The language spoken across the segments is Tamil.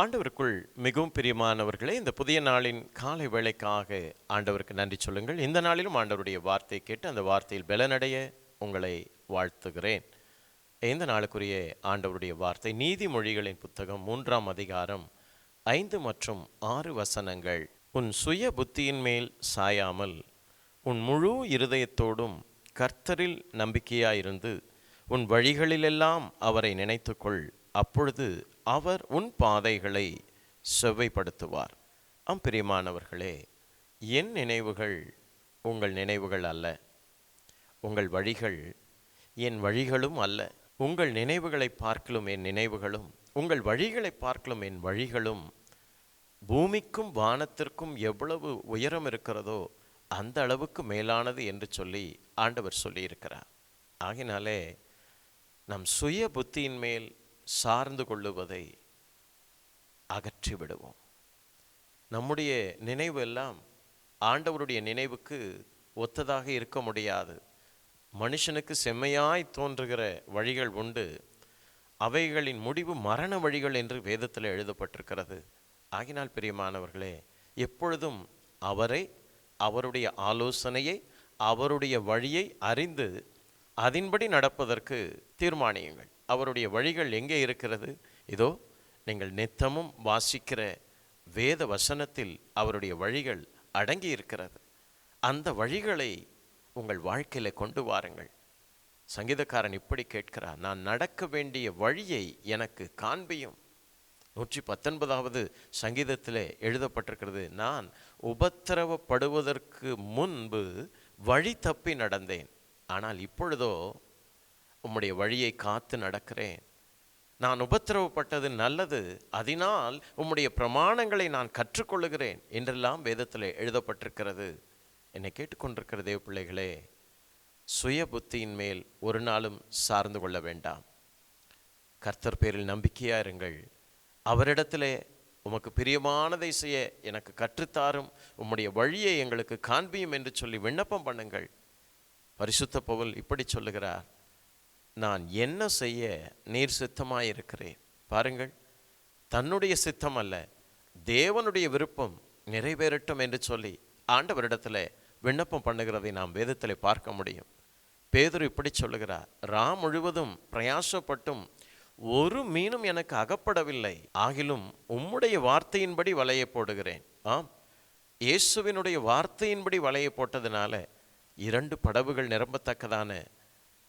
ஆண்டவருக்குள் மிகவும் பிரியமானவர்களே இந்த புதிய நாளின் காலை வேலைக்காக ஆண்டவருக்கு நன்றி சொல்லுங்கள். இந்த நாளிலும் ஆண்டவருடைய வார்த்தையை கேட்டு அந்த வார்த்தையில் பலனடைய உங்களை வாழ்த்துகிறேன். இந்த நாளுக்குரிய ஆண்டவருடைய வார்த்தை நீதிமொழிகளின் புத்தகம் மூன்றாம் அதிகாரம் ஐந்து மற்றும் ஆறு வசனங்கள். உன் சுய புத்தியின் மேல் சாயாமல் உன் முழு இருதயத்தோடும் கர்த்தரில் நம்பிக்கையாயிருந்து உன் வழிகளிலெல்லாம் அவரை நினைத்துக்கொள். அப்பொழுது அவர் உன் பாதைகளை செவ்வைப்படுத்துவார். ஆம் பிரியமானவர்களே என் நினைவுகள் உங்கள் நினைவுகள் அல்ல. உங்கள் வழிகள் என் வழிகளும் அல்ல. உங்கள் நினைவுகளை பார்க்கலும் என் நினைவுகளும் உங்கள் வழிகளை பார்க்கலும் என் வழிகளும் பூமிக்கும் வானத்திற்கும் எவ்வளவு உயரம் இருக்கிறதோ அந்த அளவுக்கு மேலானது என்று சொல்லி ஆண்டவர் சொல்லியிருக்கிறார். ஆகினாலே நம் சுய புத்தியின் மேல் சார்ந்து கொள்ளுவதை அகற்றி விடுவோம் நம்முடைய நினைவு எல்லாம் ஆண்டவருடைய நினைவுக்கு ஒத்ததாக இருக்க முடியாது. மனுஷனுக்கு செம்மையாய் தோன்றுகிற வழிகள் உண்டு. அவைகளின் முடிவு மரண வழிகள் என்று வேதத்தில் எழுதப்பட்டிருக்கிறது. ஆகினால் பிரியமானவர்களே எப்பொழுதும் அவரை அவருடைய ஆலோசனையை அவருடைய வழியை அறிந்து அதன்படி நடப்பதற்கு தீர்மானியுங்கள். அவருடைய வழிகள் எங்கே இருக்கிறது? இதோ நீங்கள் நித்தமும் வாசிக்கிற வேத வசனத்தில் அவருடைய வழிகள் அடங்கி இருக்கிறது. அந்த வழிகளை உங்கள் வாழ்க்கையில் கொண்டு வாருங்கள். சங்கீதக்காரன் இப்படி கேட்கிறார் நான் நடக்க வேண்டிய வழியை எனக்கு காண்பியும். நூற்றி பத்தொன்பதாவது சங்கீதத்திலே எழுதப்பட்டிருக்கிறது நான் உபத்திரவப்படுவதற்கு முன்பு வழி தப்பி நடந்தேன். ஆனால் இப்பொழுதோ உம்முடைய வழியை காத்து நடக்கிறேன். நான் உபத்திரவப்பட்டது நல்லது அதனால் உம்முடைய பிரமாணங்களை நான் கற்றுக்கொள்ளுகிறேன் என்றெல்லாம் வேதத்தில் எழுதப்பட்டிருக்கிறது. என்னை கேட்டுக்கொண்டிருக்கிற தேவ பிள்ளைகளே சுய புத்தியின் மேல் ஒரு நாளும் சார்ந்து கொள்ள வேண்டாம். கர்த்தர் பேரில் நம்பிக்கையாக இருங்கள். அவரிடத்திலே உமக்கு பிரியமானதை செய்ய எனக்கு கற்றுத்தாரும். உம்முடைய வழியை எங்களுக்கு காண்பியும் என்று சொல்லி விண்ணப்பம் பண்ணுங்கள். பரிசுத்த பவுல் இப்படி சொல்லுகிறார். நான் என்ன செய்ய நீர் சித்தமாயிருக்கிறேன்? பாருங்கள் தன்னுடைய சித்தம் அல்ல தேவனுடைய விருப்பம் நிறைவேறட்டும் என்று சொல்லி ஆண்டவரிடத்தில் விண்ணப்பம் பண்ணுகிறதை நாம் வேதத்தில் பார்க்க முடியும். பேதர் இப்படி சொல்லுகிறார் ரா முழுவதும் பிரயாசப்பட்டும் ஒரு மீனும் எனக்கு அகப்படவில்லை. ஆகிலும் உம்முடைய வார்த்தையின்படி வலையை போடுகிறேன். ஆம் இயேசுவினுடைய வார்த்தையின்படி வலையை போட்டதுனால இரண்டு படவுகள் நிரம்பத்தக்கதான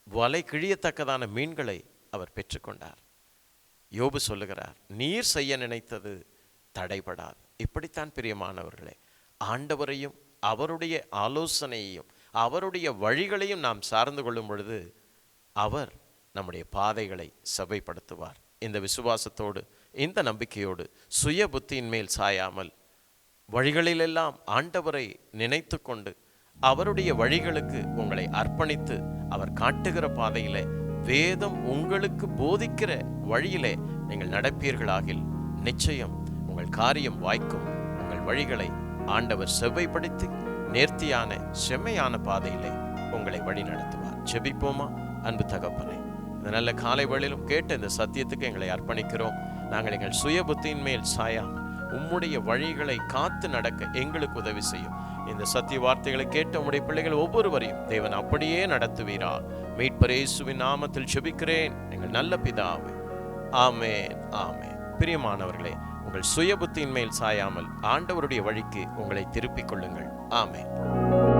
வலை கிழியத்தக்கதான மீன்களை அவர் பெற்றுக்கொண்டார். யோபு சொல்லுகிறார் நீர் செய்ய நினைத்தது தடைபடாது. இப்படித்தான் பிரியமானவர்களே ஆண்டவரையும் அவருடைய ஆலோசனையையும் அவருடைய வழிகளையும் நாம் சார்ந்து கொள்ளும் பொழுது அவர் நம்முடைய பாதைகளை சபைப்படுத்துவார் இந்த விசுவாசத்தோடு இந்த நம்பிக்கையோடு சுய புத்தியின் மேல் சாயாமல் வழிகளிலெல்லாம் ஆண்டவரை நினைத்து கொண்டு அவருடைய வழிகளுக்கு உங்களை அர்ப்பணித்து அவர் காட்டுகிற பாதையிலே வேதம் உங்களுக்கு போதிக்கிற வழியிலே நீங்கள் நடப்பீர்களாகில் நிச்சயம் உங்கள் காரியம் வாய்க்கும் உங்கள் வழிகளை ஆண்டவர் செவ்வைப்படுத்தி நேர்த்தியான செம்மையான பாதையிலே உங்களை வழி நடத்துவார். ஜெபிப்போமா? அன்பு தகப்பனே இந்த நல்ல காலை வழியிலும் கேட்ட இந்த சத்தியத்துக்கு எங்களை அர்ப்பணிக்கிறோம். நாங்கள் எங்கள் சுய புத்தியின் மேல் சாயாமல் உம்முடைய வழிகளை காத்து நடக்க எங்களுக்கு உதவி செய்யும். இந்த சத்திய வார்த்தைகளை கேட்ட உம்முடைய பிள்ளைகள் ஒவ்வொருவரையும் தேவன் அப்படியே நடத்துவீரா. மீட்பரேசுவின் நாமத்தில் செபிக்கிறேன். எங்கள் நல்ல பிதாவே. ஆமேன் ஆமேன். பிரியமானவர்களே உங்கள் சுய புத்தியின் மேல் சாயாமல் ஆண்டவருடைய வழிக்கு உங்களை திருப்பிக் கொள்ளுங்கள். ஆமேன்.